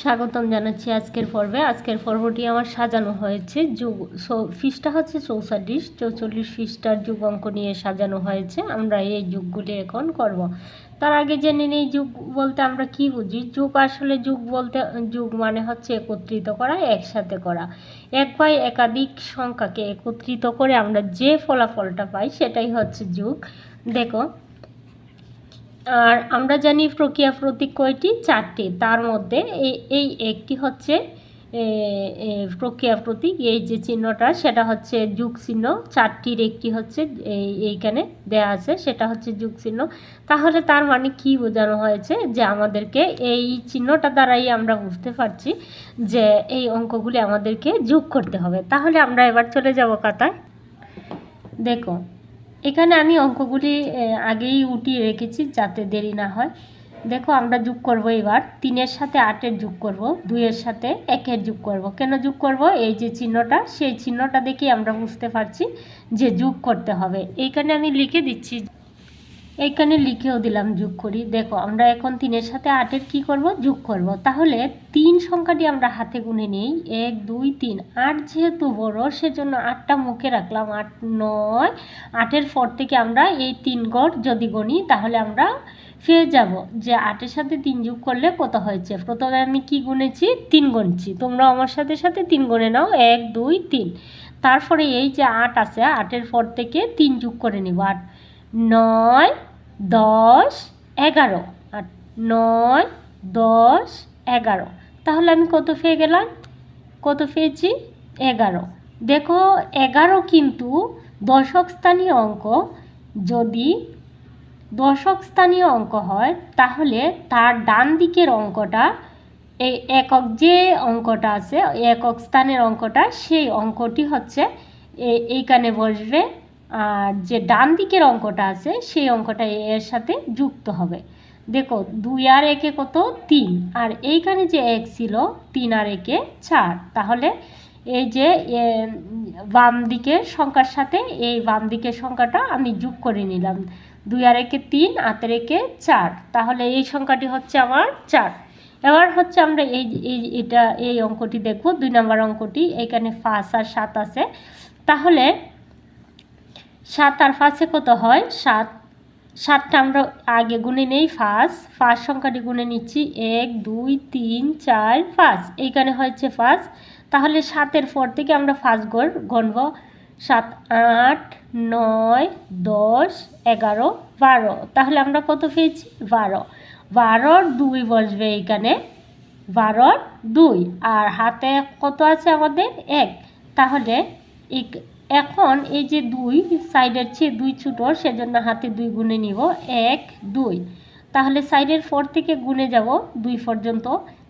স্বাগতম জানাচ্ছি আজকের পর্বে। আজকের পর্বটি আমার সাজানো হয়েছে। যুগ ফিসটা হচ্ছে চৌচল্লিশ চৌচল্লিশ ফিসটার যুগ অঙ্ক নিয়ে সাজানো হয়েছে। আমরা এই যুগগুলি এখন করব। তার আগে জেনে নেই যুগ বলতে আমরা কি বুঝি? যুগ আসলে যুগ বলতে, যুগ মানে হচ্ছে একত্রিত করা, একসাথে করা। এক বা একাধিক সংখ্যাকে একত্রিত করে আমরা যে ফলাফলটা পাই সেটাই হচ্ছে যুগ। দেখো আর আমরা জানি প্রক্রিয়া প্রতীক কয়টি? চারটি। তার মধ্যে এই এই একটি হচ্ছে প্রক্রিয়া প্রতীক, এই যে চিহ্নটা, সেটা হচ্ছে যুগ চিহ্ন। চারটির একটি হচ্ছে এই এইখানে দেয়া আছে, সেটা হচ্ছে যুগ চিহ্ন। তাহলে তার মানে কি বোঝানো হয়েছে? যে আমাদেরকে এই চিহ্নটা দ্বারাই আমরা বুঝতে পারছি যে এই অঙ্কগুলি আমাদেরকে যোগ করতে হবে। তাহলে আমরা এবার চলে যাব কাতায় দেখো এখানে আমি অঙ্কগুলি আগেই উঠিয়ে রেখেছি যাতে দেরি না হয়। দেখো আমরা যোগ করব এবার। তিনের সাথে আটের যোগ করব, দুইয়ের সাথে একের যোগ করব। কেন যোগ করব? এই যে চিহ্নটা, সেই চিহ্নটা দেখে আমরা বুঝতে পারছি যে যোগ করতে হবে। এইখানে আমি লিখে দিচ্ছি এইখানে লিখেও দিলাম যোগ করি। দেখো, আমরা এখন তিনের সাথে আটের কি করব? যোগ করব। তাহলে তিন সংখ্যাটি আমরা হাতে গুনে নিই। এক, দুই, তিন। আট যেহেতু বড়, সেজন্য আটটা মুখে রাখলাম। আট, নয়। আটের পর থেকে আমরা এই তিন গড় যদি গণি তাহলে আমরা পেয়ে যাব যে আটের সাথে তিন যোগ করলে কত হয়েছে? প্রথমে আমি কি গুনেছি? তিন গুনছি। তোমরা আমার সাথে সাথে তিন গুনে নাও। এক, দুই, তিন। তারপরে এই যে আট আছে, আটের পর থেকে তিন যোগ করে নিব। আট নয়, দশ, এগারো। আর নয়, দশ, এগারো। তাহলে আমি কত পেয়ে গেলাম? কত পেয়েছি? এগারো। দেখো, এগারো কিন্তু দশক স্থানীয় অঙ্ক। যদি দশক স্থানীয় অঙ্ক হয়, তাহলে তার ডান দিকের অঙ্কটা, এই একক যে অঙ্কটা আছে একক স্থানের অঙ্কটা, সেই অঙ্কটি হচ্ছে এইখানে বসবে। যে ডান দিকের অঙ্কটা আছে, সেই অঙ্কটা এর সাথে যুক্ত হবে। দেখো, দুই আর একে কত? তিন। আর এইখানে যে এক ছিল, তিন আর একে চার। তাহলে এই যে বাম দিকের সংখ্যার সাথে এই বাম দিকের সংখ্যাটা আমি যোগ করে নিলাম। দুই আর একে তিন, আতের একে চার। তাহলে এই সংখ্যাটি হচ্ছে আমার চার। এবার হচ্ছে আমরা এই, এটা, এই অঙ্কটি দেখব। দুই নম্বর অঙ্কটি, এখানে পাঁচ আর সাত আছে। তাহলে সাত আর পাঁচে কত হয়? সাত। সাতটা আমরা আগে গুনে নেই ফার্স্ট ফার্স্ট সংখ্যাটি গুনে নিচ্ছি, এক, দুই, তিন, চার পাঁচ এইখানে হয়েছে পাঁচ তাহলে সাতের পর থেকে আমরা ফার্স্ট গড়, গণব। সাত, আট, নয়, দশ, এগারো, বারো। তাহলে আমরা কত পেয়েছি? বারো। বারোর দুই বসবে এইখানে। বারোর দুই। আর হাতে কত আছে আমাদের? এক। তাহলে এখন এই যে দুই সাইডের চেয়ে দুই ছোটো, সেজন্য হাতে দুই গুনে নিব, এক, দুই। তাহলে সাইডের ফোর থেকে গুনে যাব, দুই পর্যন্ত,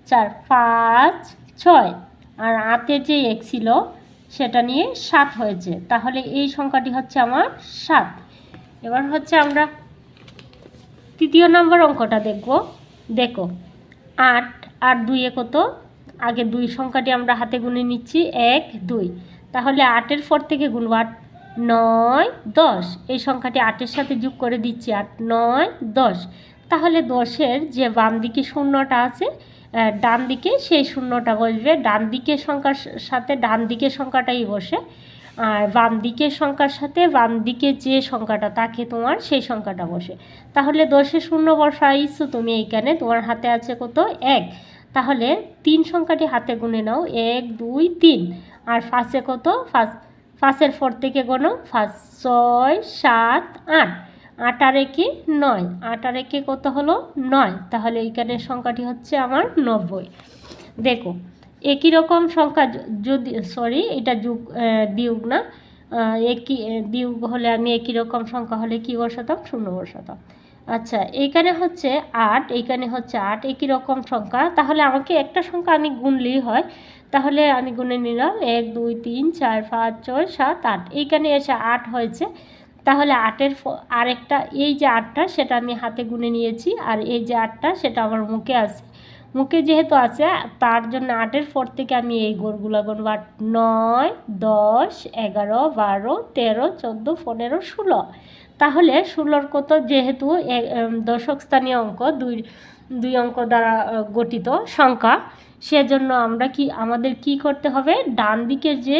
চার, পাঁচ, ছয়। আর হাতে যে এক ছিল, সেটা নিয়ে সাত হয়েছে। তাহলে এই সংখ্যাটি হচ্ছে আমার সাত। এবার হচ্ছে আমরা তৃতীয় নম্বর অঙ্কটা দেখব। দেখো, আট আর দুইয়ে কত? আগে দুই সংখ্যাটি আমরা হাতে গুনে নিচ্ছি, এক, দুই। তাহলে আটের পর থেকে গুনব আট, নয়, দশ। এই সংখ্যাটি আটের সাথে যোগ করে দিচ্ছি আট, নয়, দশ। তাহলে দশের যে বাম দিকে শূন্যটা আছে ডান দিকে সেই শূন্যটা বসবে। ডান দিকের সংখ্যার সাথে ডান দিকের সংখ্যাটাই বসে। আর বাম দিকের সংখ্যার সাথে বাম দিকে যে সংখ্যাটা থাকে তোমার সেই সংখ্যাটা বসে। তাহলে দশে শূন্য বসাইছো তুমি এইখানে, তোমার হাতে আছে কত? এক। তাহলে তিন সংখ্যাটি হাতে গুনে নাও। এক, দুই, তিন। আর ফার্স্টে কত? ফার্স্ট ফার্স্টের ফোর থেকে গোনো ফার্স্ট ছয়, সাত, আট। আট আর একে নয়। আট আর একে কত হলো? নয়। তাহলে এইখানের সংখ্যাটি হচ্ছে আমার নব্বই। দেখো, একই রকম সংখ্যা যদি সরি এটা যুগ দিউগ না। একই দিউগ হলে আমি একই রকম সংখ্যা হলে কী বসাতাম? শূন্য বসাতাম। আচ্ছা এইখানে হচ্ছে আট, এইখানে হচ্ছে আট একই রকম সংখ্যা? তাহলে আমাকে একটা সংখ্যা আমি গুনলেই হয়। তাহলে আমি গুনে নিলাম এক, দুই, তিন, চার, পাঁচ, ছয়, সাত, আট। এইখানে এসে আট হয়েছে। তাহলে আটের আরেকটা এই যে আটটা, সেটা আমি হাতে গুনে নিয়েছি। আর এই যে আটটা, সেটা আমার মুখে আছে। মুখে যেহেতু আছে, তার জন্য আটের পর থেকে আমি এই গোড়গুলো গুনব। নয়, দশ, এগারো, বারো, তেরো, চোদ্দ, পনেরো, ষোলো। তাহলে ষোলোর কত? যেহেতু দশক স্থানীয় অঙ্ক, দুই দুই অঙ্ক দ্বারা গঠিত সংখ্যা, সেজন্য আমরা কি, আমাদের কি করতে হবে? ডান দিকের যে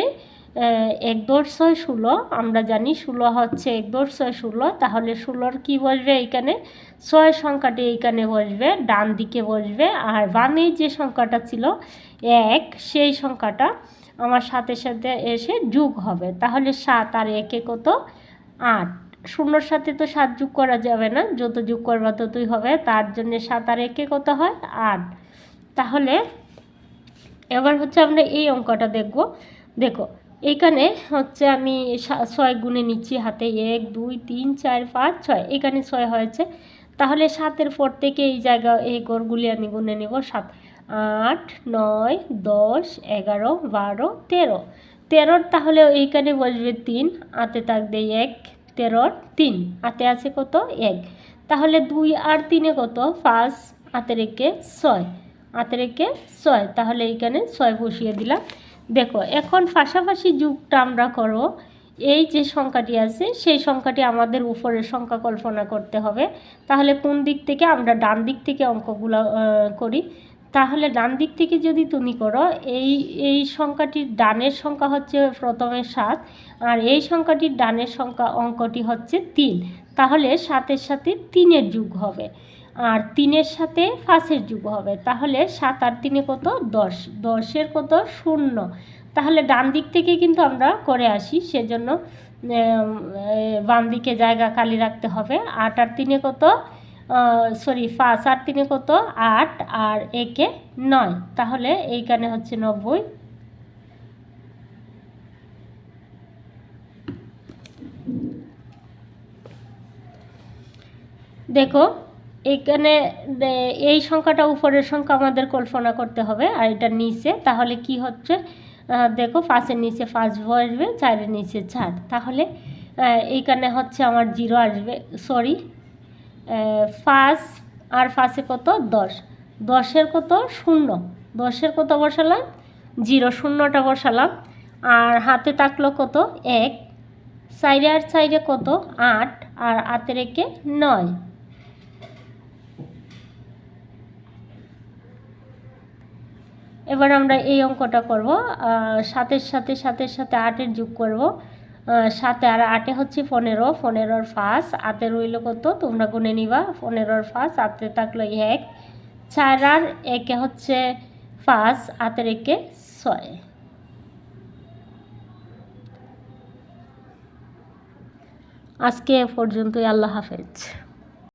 এক দশ ছয় ষোলো, আমরা জানি ষোলো হচ্ছে এক দশ ছয় ষোলো, তাহলে ষোলোর কি বসবে এইখানে ছয় সংখ্যাটি এইখানে বসবে, ডান দিকে বসবে, আর বামে যে সংখ্যাটা ছিল, এক, সেই সংখ্যাটা আমার সাথে সাথে এসে যোগ হবে। তাহলে সাত আর একে কত? আট। শূন্যর সাথে তো সাত যোগ করা যাবে না, যত যোগ করবা ততই হবে, তার জন্য সাত আর একে কত হয়? আট। তাহলে এবার হচ্ছে আমরা এই অঙ্কটা দেখব। দেখো এইখানে হচ্ছে আমি ছয় গুণে নিচ্ছি হাতে, এক, দুই, তিন, চার, পাঁচ, ছয়। এখানে ছয় হয়েছে। তাহলে সাতের পর থেকে এই জায়গা এই গড়গুলি আমি গুনে নেব সাত। আট, নয়, দশ, এগারো, বারো, তেরো। তেরোর তাহলে এইখানে বসবে তিন, আতে থাকবে এক তেরোর তিন। আতে আছে কত? এক। তাহলে দুই আর তিনে কত? পাঁচ। হাতে রেখে ছয়। হাতে রেখে ছয়। তাহলে এইখানে ছয় বসিয়ে দিলাম। দেখো, এখন পাশাপাশি যুগটা আমরা করব এই যে সংখ্যাটি আছে, সেই সংখ্যাটি আমাদের উপরের সংখ্যা কল্পনা করতে হবে। তাহলে কোন দিক থেকে? আমরা ডান দিক থেকে অঙ্কগুলো করি। তাহলে ডান দিক থেকে যদি তুমি করো, এই এই সংখ্যাটির ডানের সংখ্যা হচ্ছে প্রথমে সাত, আর এই সংখ্যাটির ডানের সংখ্যা অঙ্কটি হচ্ছে তিন। তাহলে সাতের সাথে তিনের যুগ হবে, আর তিনের সাথে পাঁচের যুগ হবে। তাহলে সাত আর তিনে কত? দশ। দশের কত? শূন্য। তাহলে ডান দিক থেকে কিন্তু আমরা করে আসি, সেজন্য বাম দিকে জায়গা খালি রাখতে হবে। আট আর তিনে কত? সরি পাঁচ আর তিনে কত? আট আর একে নয়। তাহলে এইখানে হচ্ছে নব্বই। দেখো, এখানে এই সংখ্যাটা উপরের সংখ্যা আমাদের কল্পনা করতে হবে, আর এটা নিচে। তাহলে কি হচ্ছে? দেখো, পাঁচের নিচে পাঁচ বসবে, চারের নিচে চার। তাহলে এইখানে হচ্ছে আমার জিরো আসবে। সরি পাঁচ আর পাঁচে কত? দশ। দশের কত? শূন্য। দশের কত বসালাম? জিরো। শূন্যটা বসালাম। আর হাতে থাকল কত? এক। সাইডে আর সাইডে কত? আট। আর হাতে রেখে নয়। এবার আমরা এই অঙ্কটা করব। সাতের সাথে সাতের সাথে আটের যোগ করব। সাতে আর আটে হচ্ছে পনেরো, পনেরোর ফাঁস আতে রইল কত? তোমরা গুনে নিবা, পনেরোর ফাঁস আতে থাকল এক, চার আর একে হচ্ছে ফার্স্ট আতের একে ছয়। আজকে পর্যন্তই, আল্লাহ হাফেজ।